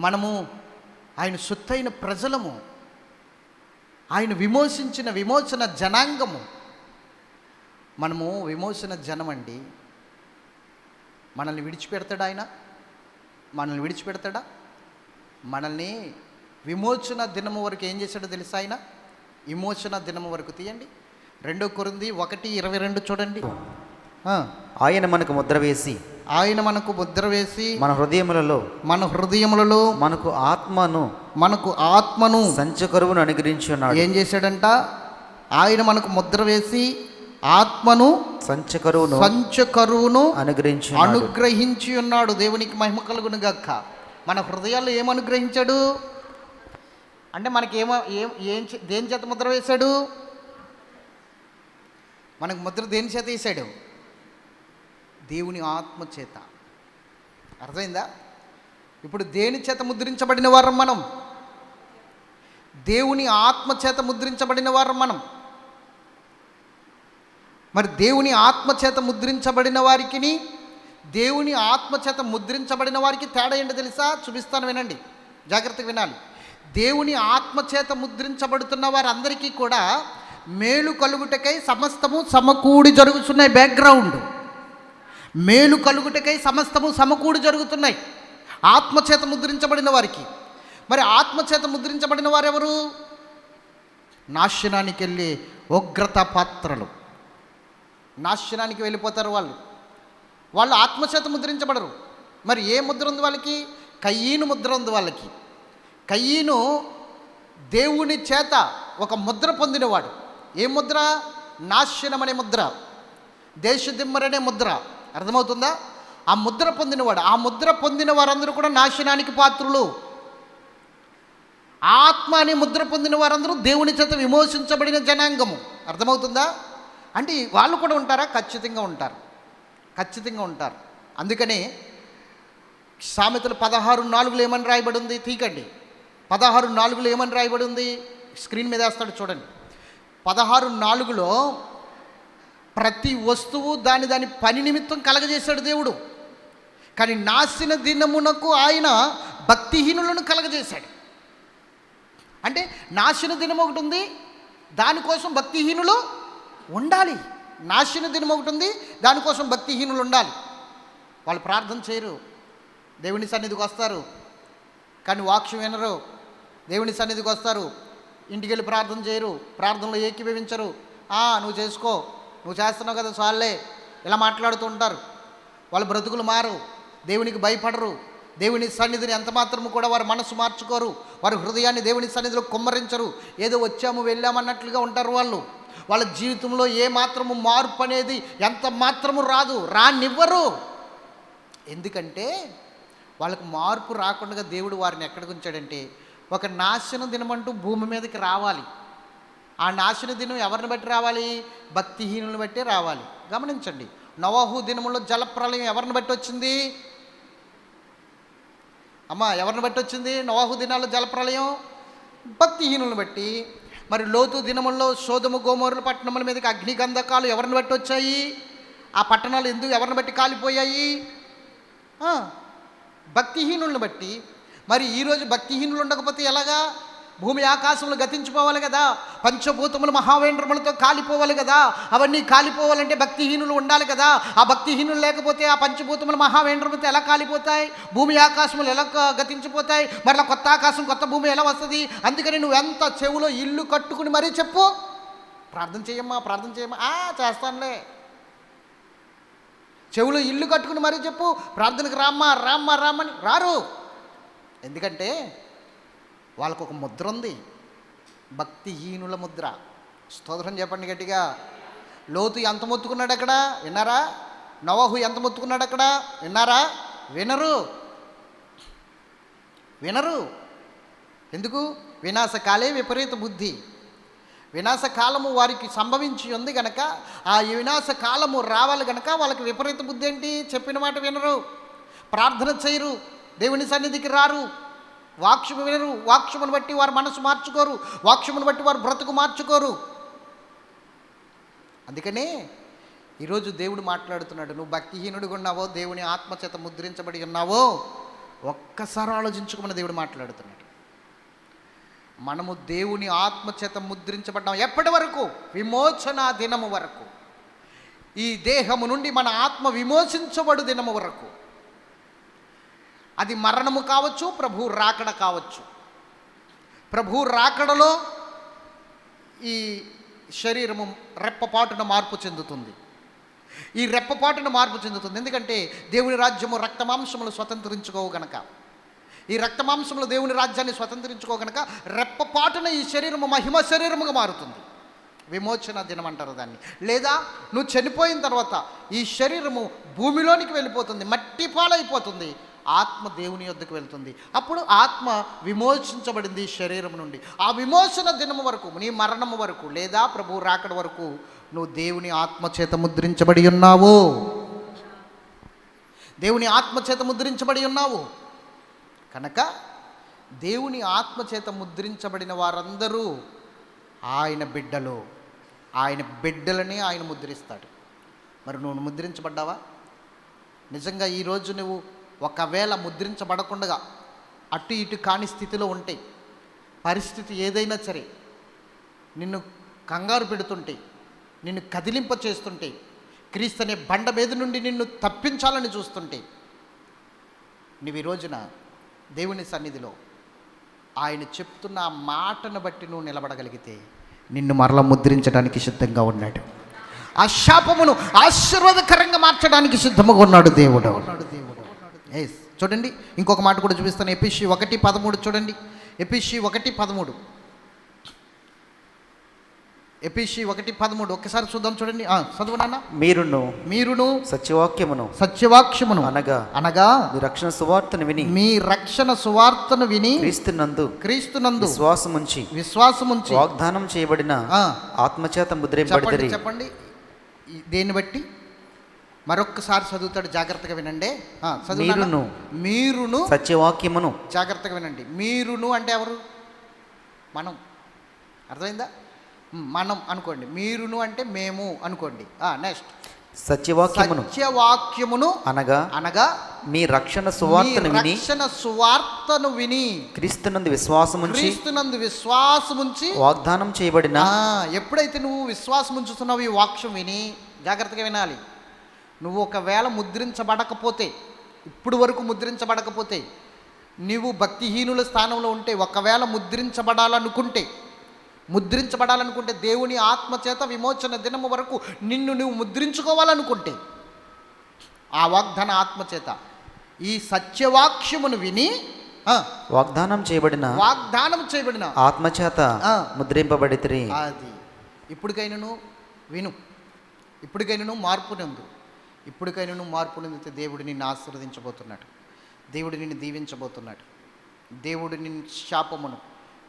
మనము ఆయన సొత్తైన ప్రజలము. ఆయన విమోచించిన విమోచన జనాంగము. మనము విమోచన జనమండి. మనల్ని విడిచిపెడతాడా ఆయన? మనల్ని విడిచిపెడతాడా? మనల్ని విమోచన దినము వరకు ఏం చేశాడో తెలుసా ఆయన? విమోచన దినము వరకు తీయండి. రెండో కొరింది ఒకటి ఇరవై రెండు చూడండి. ఆయన మనకు ముద్ర వేసి ఆయన మనకు ముద్ర వేసి మన హృదయములలో మన హృదయములలో మనకు ఆత్మను మనకు ఆత్మను సంచకరువును అనుగ్రహించి ఉన్నాడు ఏం చేశాడంట? ఆయన మనకు ముద్ర వేసి ఆత్మను సంచకరువును సంచకరువును అనుగ్రహించి. అనుగ్రహించి ఉన్నాడు. దేవునికి మహిమ కలుగును గక్క మన హృదయాల్లో ఏం అనుగ్రహించాడు? అంటే మనకి ఏమో ఏం దేని చేత ముద్ర వేశాడు? మనకు ముద్ర దేని చేత వేశాడు? దేవుని ఆత్మ చేత. అర్థమైందా? ఇప్పుడు దేని చేత ముద్రించబడిన వారం మనం? దేవుని ఆత్మ చేత ముద్రించబడిన వారం మనం. మరి దేవుని ఆత్మ చేత ముద్రించబడిన వారికి దేవుని ఆత్మ చేత ముద్రించబడిన వారికి తేడా ఏంటో తెలుసా? చూపిస్తాను వినండి. జాగ్రత్తగా వినాలి. దేవుని ఆత్మ చేత ముద్రించబడుతున్న వారందరికీ కూడా మేలు కలుగుటకై సమస్తము సమకూడి జరుగుతున్నాయి బ్యాక్గ్రౌండ్ మేలు కలుగుటకై సమస్తము సమకూడు జరుగుతున్నాయి. ఆత్మచేత ముద్రించబడిన వారికి. మరి ఆత్మచేత ముద్రించబడిన వారెవరు? నాశనానికి వెళ్ళే ఉగ్రత పాత్రలు నాశనానికి వెళ్ళిపోతారు వాళ్ళు. వాళ్ళు ఆత్మచేత ముద్రించబడరు. మరి ఏ ముద్ర ఉంది వాళ్ళకి? కయ్యీను ముద్ర ఉంది వాళ్ళకి. కయ్యీను దేవుని చేత ఒక ముద్ర పొందినవాడు. ఏ ముద్ర? నాశనం అనే ముద్ర దేశదిమ్మరనే ముద్ర. అర్థమవుతుందా? ఆ ముద్ర పొందినవాడు ఆ ముద్ర పొందిన వారందరూ కూడా నాశనానికి పాత్రులు. ఆత్మ అని ముద్ర పొందిన వారందరూ దేవుని చేత విమోచించబడిన జనాంగము. అర్థమవుతుందా? అంటే వాళ్ళు కూడా ఉంటారా? ఖచ్చితంగా ఉంటారు. ఖచ్చితంగా ఉంటారు. అందుకనే సామెతలు పదహారు నాలుగులో ఏమని రాయబడి ఉంది తీకండి పదహారు నాలుగులో ఏమని రాయబడి ఉంది స్క్రీన్ మీద వేస్తాడు చూడండి. పదహారు నాలుగులో ప్రతి వస్తువు దాని దాని పని నిమిత్తం కలగజేశాడు దేవుడు. కానీ నాశిన దినమునకు ఆయన భక్తిహీనులను కలగజేశాడు. అంటే నాశన దినం ఒకటి ఉంది దానికోసం భక్తిహీనులు ఉండాలి. నాశన దినం ఒకటి ఉంది దానికోసం భక్తిహీనులు ఉండాలి. వాళ్ళు ప్రార్థన చేయరు దేవుని సన్నిధికి వస్తారు. కానీ వాక్యం వినరు దేవుని సన్నిధికి వస్తారు. ఇంటికి వెళ్ళి ప్రార్థన చేయరు ప్రార్థనలో ఏకీభవించరు. "ఆ, నువ్వు చేసుకో నువ్వు చేస్తున్నావు కదా చాలే ఇలా మాట్లాడుతూ ఉంటారు. వాళ్ళ బ్రతుకులు మారు. దేవునికి భయపడరు. దేవుని సన్నిధిని ఎంత మాత్రము కూడా వారి మనసు మార్చుకోరు. వారి హృదయాన్ని దేవుని సన్నిధిలో కుమ్మరించరు. ఏదో వచ్చాము వెళ్ళామన్నట్లుగా ఉంటారు వాళ్ళు. వాళ్ళ జీవితంలో ఏ మాత్రము మార్పు అనేది ఎంత మాత్రము రాదు. రానివ్వరు. ఎందుకంటే వాళ్ళకు మార్పు రాకుండా దేవుడు వారిని ఎక్కడికి ఉంచాడంటే ఒక నాశనం దినమంటూ భూమి మీదకి రావాలి. ఆ నాశన దినం ఎవరిని బట్టి రావాలి? భక్తిహీనులను బట్టి రావాలి. గమనించండి. నవాహు దినములో జలప్రలయం ఎవరిని బట్టి వచ్చింది? అమ్మ ఎవరిని బట్టి వచ్చింది? నవాహు దినాల్లో జలప్రలయం భక్తిహీనులను బట్టి. మరి లోతు దినముల్లో సోదము గోమూరుల పట్టణముల మీదకి అగ్నిగంధకాలు ఎవరిని బట్టి వచ్చాయి? ఆ పట్టణాలు ఎందుకు ఎవరిని బట్టి కాలిపోయాయి? భక్తిహీనులను బట్టి. మరి ఈరోజు భక్తిహీనులు ఉండకపోతే ఎలాగా? భూమి ఆకాశములు గతించిపోవాలి కదా. పంచభూతములు మహావేంద్రములతో కాలిపోవాలి కదా. అవన్నీ కాలిపోవాలంటే భక్తిహీనులు ఉండాలి కదా. ఆ భక్తిహీనులు లేకపోతే ఆ పంచభూతములు మహావేంద్రములతో ఎలా కాలిపోతాయి? భూమి ఆకాశములు ఎలా గతించిపోతాయి? మరలా కొత్త ఆకాశం కొత్త భూమి ఎలా వస్తుంది? అందుకని నువ్వు ఎంత చెవులో ఇల్లు కట్టుకుని మరీ చెప్పు. ప్రార్థన చేయమ్మా ప్రార్థన చేయమ్మా. ఆ చేస్తానులే. చెవులో ఇల్లు కట్టుకుని మరీ చెప్పు. ప్రార్థనకు రామ్మా రామ్మా రామ్మని. రారు. ఎందుకంటే వాళ్ళకు ఒక ముద్ర ఉంది. భక్తిహీనుల ముద్ర. స్తోత్రం చెప్పండి గట్టిగా. లోతు ఎంత మొత్తుకున్నాడు అక్కడ? విన్నారా? నవహు ఎంత మొత్తుకున్నాడు అక్కడ? విన్నారా? వినరు. వినరు. ఎందుకు? వినాశకాలే విపరీత బుద్ధి. వినాశకాలము వారికి సంభవించి ఉంది గనక ఆ వినాశకాలము రావాలి గనక వాళ్ళకి విపరీత బుద్ధి ఏంటి? చెప్పిన మాట వినరు. ప్రార్థన చేయరు. దేవుని సన్నిధికి రారు. వాక్షము వినరు. వాక్షమును బట్టి వారు మనసు మార్చుకోరు. వాక్షమును బట్టి వారు బ్రతుకు మార్చుకోరు. అందుకనే ఈరోజు దేవుడు మాట్లాడుతున్నాడు నువ్వు భక్తిహీనుడిగా ఉన్నావో దేవుని ఆత్మచేత ముద్రించబడి ఉన్నావో? ఒక్కసారి ఆలోచించుకున్న దేవుడు మాట్లాడుతున్నాడు. మనము దేవుని ఆత్మచేత ముద్రించబడ్డాం ఎప్పటి వరకు? విమోచన దినము వరకు. ఈ దేహము నుండి మన ఆత్మ విమోచించబడు దినము వరకు. అది మరణము కావచ్చు ప్రభు రాకడ కావచ్చు. ప్రభు రాకడలో ఈ శరీరము రెప్పపాటున మార్పు చెందుతుంది. ఈ రెప్పపాటున మార్పు చెందుతుంది. ఎందుకంటే దేవుని రాజ్యము రక్తమాంసములు స్వతంత్రించుకోవు గనక. ఈ రక్తమాంసములు దేవుని రాజ్యాన్ని స్వతంత్రించుకో గనక రెప్పపాటున ఈ శరీరము మహిమ శరీరముగా మారుతుంది. విమోచన దినం అంటారు దాన్ని. లేదా నువ్వు చనిపోయిన తర్వాత ఈ శరీరము భూమిలోనికి వెళ్ళిపోతుంది మట్టి పాలైపోతుంది. ఆత్మ దేవుని యొద్దకు వెళ్తుంది. అప్పుడు ఆత్మ విమోచించబడింది శరీరం నుండి. ఆ విమోచన దినము వరకు నీ మరణము వరకు లేదా ప్రభు రాకడ వరకు నువ్వు దేవుని ఆత్మ చేత ముద్రించబడి ఉన్నావు. దేవుని ఆత్మ చేత ముద్రించబడి ఉన్నావు. కనుక దేవుని ఆత్మ చేత ముద్రించబడిన వారందరూ ఆయన బిడ్డలు. ఆయన బిడ్డలని ఆయన ముద్రిస్తాడు. మరి నువ్వు ముద్రించబడ్డావా? నిజంగా ఈరోజు నువ్వు ఒకవేళ ముద్రించబడకుండా అటు ఇటు కాని స్థితిలో ఉంటే పరిస్థితి ఏదైనా సరే నిన్ను కంగారు పెడుతుంటే నిన్ను కదిలింప చేస్తుంటే క్రీస్తు అనే బండ మీద నుండి నిన్ను తప్పించాలని చూస్తుంటే నువ్వు ఈ రోజున దేవుని సన్నిధిలో ఆయన చెప్తున్న ఆ మాటను బట్టి నువ్వు నిలబడగలిగితే నిన్ను మరల ముద్రించడానికి సిద్ధంగా ఉన్నాడు. ఆ శాపమును ఆశీర్వాదకరంగా మార్చడానికి సిద్ధముగా ఉన్నాడు దేవుడు. ఎస్ చూడండి ఇంకొక మాట కూడా చూపిస్తాను. ఎపిషి ఒకటి పదమూడు చూడండి. ఎపిషి ఒకటి పదమూడు. ఎపిషి ఒకటి పదమూడు. ఒక్కసారి చూద్దాం చూడండి. చదువు నాన్న. మీరును. మీరును. సత్యవాక్యమును. సత్యవాక్యమును. అనగా. అనగా. మీ రక్షణ సువార్తను విని. మీ రక్షణ సువార్తను విని. క్రీస్తునందు. క్రీస్తునందు. విశ్వాసముంచి. విశ్వాసముంచి. వాగ్దానం చేయబడిన ఆత్మచేత ముద్రింపబడిరి చెప్పండి దేన్ని బట్టి? మరొక్కసారి చదువుతాడు జాగ్రత్తగా వినండి. ఆ, చదువు నాన్న. మీరును. సత్యవాక్యమును. జాగ్రత్తగా వినండి. మీరును అంటే ఎవరు? మనం. అర్థమైందా? మనం అనుకోండి. మీరును అంటే మేము అనుకోండి. నెక్స్ట్ సత్యవాక్యమును. సత్యవాక్యమును అనగా అనగా మీ రక్షణ సువార్తను విని రక్షణ సువార్తను విని క్రీస్తునందు విశ్వాసముంచి క్రీస్తునందు విశ్వాసముంచి వాగ్దానం చేయబడిన ఎప్పుడైతే నువ్వు విశ్వాసం ఉంచుతున్నావు ఈ వాక్యం విని జాగ్రత్తగా వినాలి. నువ్వు ఒకవేళ ముద్రించబడకపోతే ఇప్పుడు వరకు ముద్రించబడకపోతే నీవు భక్తిహీనుల స్థానంలో ఉంటే ఒకవేళ ముద్రించబడాలనుకుంటే ముద్రించబడాలనుకుంటే దేవుని ఆత్మ చేత విమోచన దినము వరకు నిన్ను నువ్వు ముద్రించుకోవాలనుకుంటే ఆ వాగ్దాన ఆత్మ చేత ఈ సత్యవాక్యమును విని వాగ్దానం చేయబడిన వాగ్దానం చేయబడిన ఆత్మచేత ఆ. ముద్రింపబడితిరి. అది. ఇప్పటికైనాను విను. ఇప్పటికైనాను మార్పు నందు. ఇప్పటికైనాను మార్పు నందితే దేవుడు నిన్ను ఆశీర్వదించబోతున్నాడు. దేవుడు నిన్ను దీవించబోతున్నాడు. దేవుడు నిన్ను శాపమును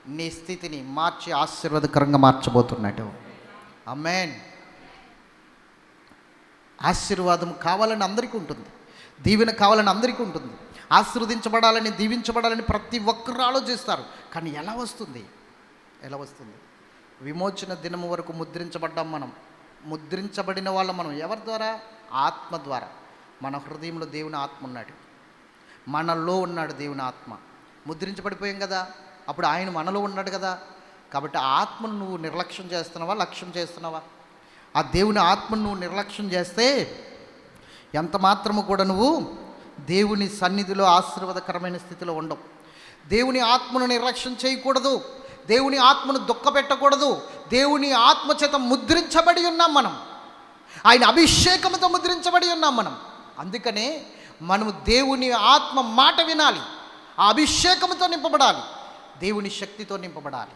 నీ స్థితిని మార్చి ఆశీర్వాదకరంగా మార్చబోతున్నాడు. అమ్మేన్ ఆశీర్వాదం కావాలని అందరికీ ఉంటుంది. దీవెన కావాలని అందరికీ ఉంటుంది. ఆశీర్వదించబడాలని దీవించబడాలని ప్రతి ఒక్కరు ఆలోచిస్తారు. కానీ ఎలా వస్తుంది? ఎలా వస్తుంది? విమోచన దినము వరకు ముద్రించబడ్డాం మనం. ముద్రించబడిన వాళ్ళ మనం. ఎవరి ద్వారా? ఆత్మ ద్వారా. మన హృదయంలో దేవుని ఆత్మ ఉన్నాడు. మనలో ఉన్నాడు దేవుని ఆత్మ. ముద్రించబడిపోయాం కదా? అప్పుడు ఆయన మనలో ఉన్నాడు కదా? కాబట్టి ఆత్మను నువ్వు నిర్లక్ష్యం చేస్తున్నావా? లక్ష్యం చేస్తున్నావా? ఆ దేవుని ఆత్మను నువ్వు నిర్లక్ష్యం చేస్తే ఎంత మాత్రము కూడా నువ్వు దేవుని సన్నిధిలో ఆశీర్వాదకరమైన స్థితిలో ఉండవు. దేవుని ఆత్మను నిర్లక్ష్యం చేయకూడదు. దేవుని ఆత్మను దుఃఖపెట్టకూడదు. దేవుని ఆత్మ చేత ముద్రించబడి ఉన్నాం మనం. ఆయన అభిషేకంతో ముద్రించబడి ఉన్నాం మనం. అందుకనే మనము దేవుని ఆత్మ మాట వినాలి ఆ అభిషేకంతో నింపబడాలి దేవుని శక్తితో నింపబడాలి.